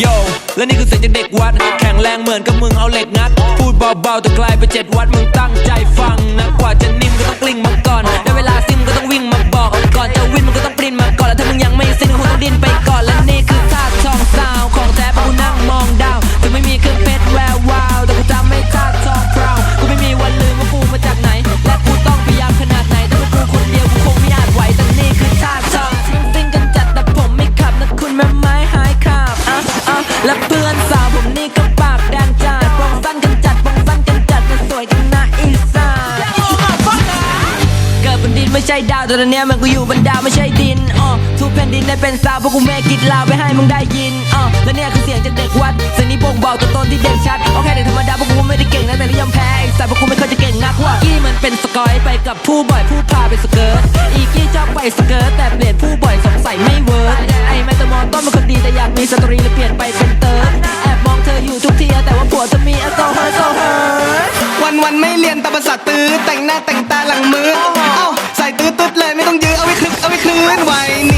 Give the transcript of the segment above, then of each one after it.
โยและนี่คือเสียงจากเด็กวัด แข็งแรงเหมือนกับมึงเอาเหล็กงัด พูดเบาๆแต่กลายเป็นเจ็ดวัดมึงตั้งใจฟังนะกว่าจะนิ่มก็ต้องกลิ้งมาก่อนได้เวลาซิมก็ต้องวิ่งมาบอกก่อนจะวิ่งมันก็ต้องปริ้นมาก่อน ดินไม่ใช่ดาวแต่ตอนเนี้ยมันกูอยู่บนดาวไม่ใช่ดินอ๋อทุกแผ่นดินได้เป็นสาวเพราะกูแม่กิดลาวไปให้มึงได้ยินอ๋อและเนี่ยคือเสียงจากเด็กวัดเสียงนี้บ่งบอกตัวตนที่เด่นชัดโอเคเด็กธรรมดาเพราะกูไม่ได้เก่งนะแต่นิยมแพ้ไอ้สายเพราะกูไม่เคยจะเก่งนักว่ากี้มันเป็นสกอยไปกับผู้บ่อยผู้พาไปสเกิร์ตอีกี้ชอบไปสเกิร์ตแต่เปลี่ยนผู้บ่อยสงสัยไม่เวิร์กไอ้แมตตมอนต้นมันคนดีแต่อยากมีสตรีเลยเปลี่ยนไปเป็นเติร์ดแอบมองเธออยู่ทุกทีแต่ว่าผัวจะมีแอลกอฮอล์โซเฮอร์วันวันๆไม่เรียนแต่ภาษาทตื้อแต่งหน้าแต่งตาหลังมือเอ้าใส่ ตื้อตึ๊ดเลยไม่ต้องยื้อเอาไว้คลึกเอาไว้คลื่นไหวนี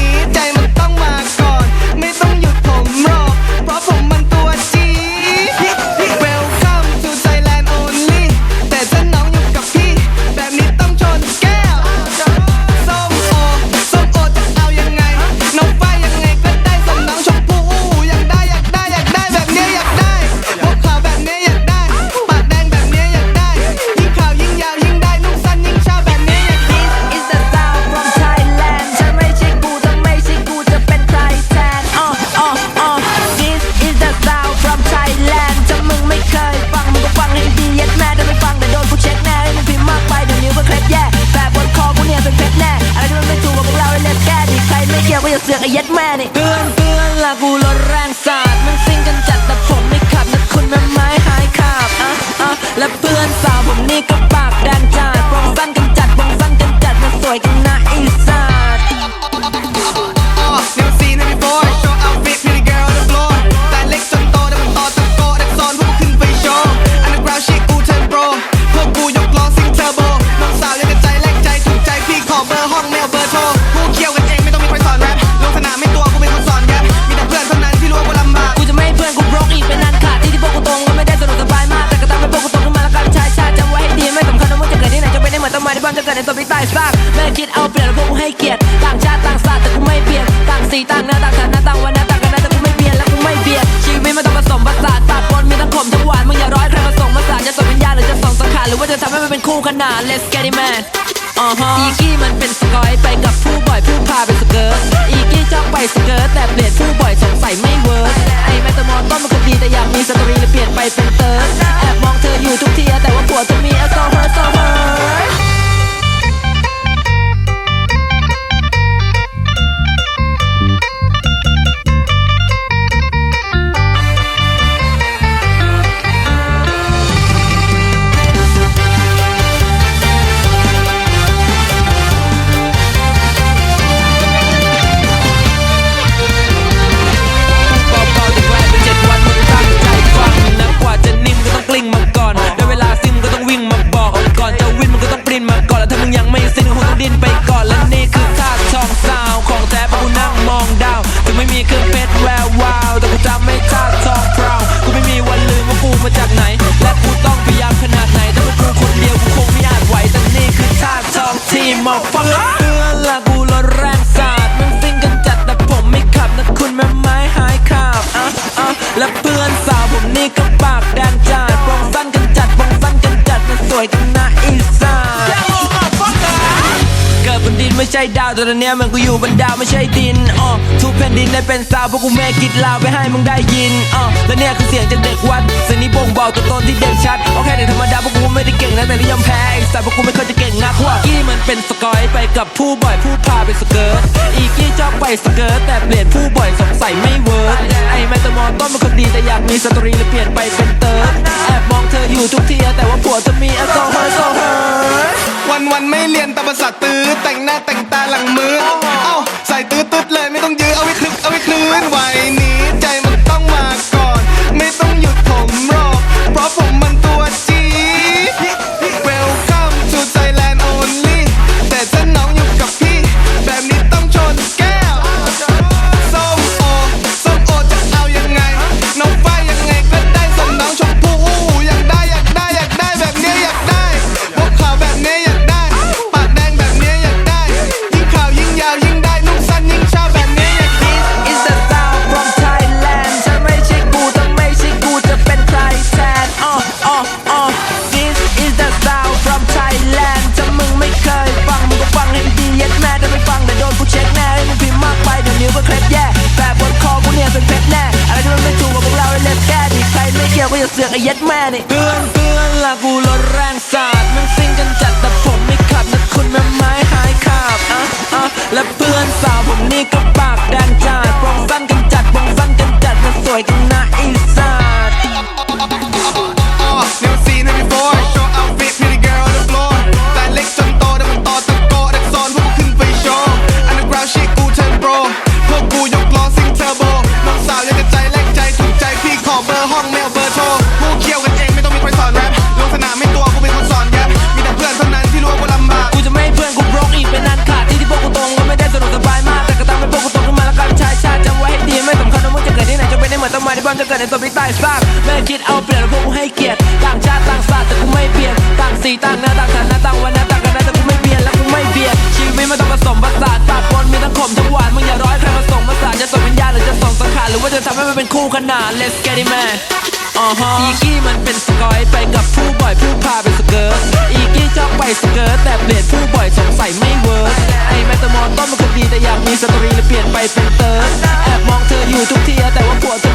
เสือกไอ้ยัดแม่นี่เตือนเตือนละกูลดแรงสาดมึงซิ่งกันจัดแต่ผมไม่ขับนะคุณน้ำไม้หายขาบอะอะและเพื่อนสาางเนื้อต่างฐานะต่างวันนะต่างกันนะแต่กูไม่เปลี่ยนและกูไม่เบียดชีวิตมันต้องผสมผสานปากปนมีทั้งขมทั้งหวานมึงอย่าร้อยใครผสมผสานจะส่งวิญญาณหรือจะส่งสังขารหรือว่าจะทำให้มันเป็นคู่ขนาน Let's get it man อ๋อฮะอีกี้มันเป็นสกอยไปกับผู้บ่อยผู้พาไปสเกิร์ตอีกี้ชอบไปสเกิร์ตแต่เปลี่ยนผู้บ่อยสงสัยไม่เวิร์กไอแมตตมอนต้นมันคนดีแต่อยากมีสตรีเลยเปลี่ยนไปเป็นเติร์ดแอบมองเธออยู่ทุกทีแต่ว่า มองฟังเพื่อนละกูรถแรงสาดมึงซิ่งกันจัดแต่ผมไม่ขับนะคุณแม่ไม้หายขาบอะอะและเพื่อนสาวผมนี่ก็ปากแดงจัดปองสั้นกันจัดปองสั้นกันจัดมันสวยจังนะอีสานเกิดบนดินไม่ใช่ดาวแต่ตอนเนี้ยมันกูอยู่บนดาวไม่ใช่ดินอ๋อทุกแผ่นดินได้เป็นสาวเพราะกูแม่กิดลาวไปให้มึงได้ยินอ๋อและเนี่ยคือเสียงจากเด็กวัดเสียงนี้บ่งบอกตัวตนที่เด่นชัดโอเคเด็กธรรมดา เป็นสกอยไปกับผู้บ่อยผู้พาไปสเกิร์ตอีกี้ชอบไปสเกิร์ตแต่เปลี่ยนผู้บ่อยสงสัยไม่เวิร์กไอ้แมตตมอนต้นมันคนดีแต่อยากมีสตรีเลยเปลี่ยนไปเป็นเติร์ดแอบมองเธออยู่ทุกทีแต่ว่าผัวจะมีแอลกอฮอล์โซเฮอร์วันวันไม่เรียนแต่ภาษาทตื้อแต่งหน้า เสือกไอ้ยัดแม่นี่เตือนเตือนละกู ในตัวพี่ใต้ซากแม่คิดเอาเปรียบแล้วพวกกูให้เกียรติต่างชาติต่างศาสตร์แต่กูไม่เปลี่ยนต่างสีต่างหน้าต่างฐานะต่างวันนะต่างกันนะแต่กูไม่เปลี่ยนและกูไม่เบียดชีวิตมันต้องผสมผสานปากปนมีทั้งขมทั้งหวานมึงอย่าร้อยใครผสมผสานจะส่งวิญญาณหรือจะส่งสังขารหรือว่าจะทำให้มันเป็นคู่ขนาน Let's get it man อ๋อฮะอีกี้มันเป็นสกอยไปกับผู้บ่อยผู้พาเป็นสเกิร์ตอีกี้ชอบไปสเกิร์ตแต่เปลี่ยนผู้บ่อยสงสัยไม่เวิร์กไอแมตามอนต้นมันก็ดีแต่อยากมีสตรีเลยเปลี่ยนไปเป็นเติร์ดแอบมองเธออยู่ทุกทีแต่ว่าผัวเธอ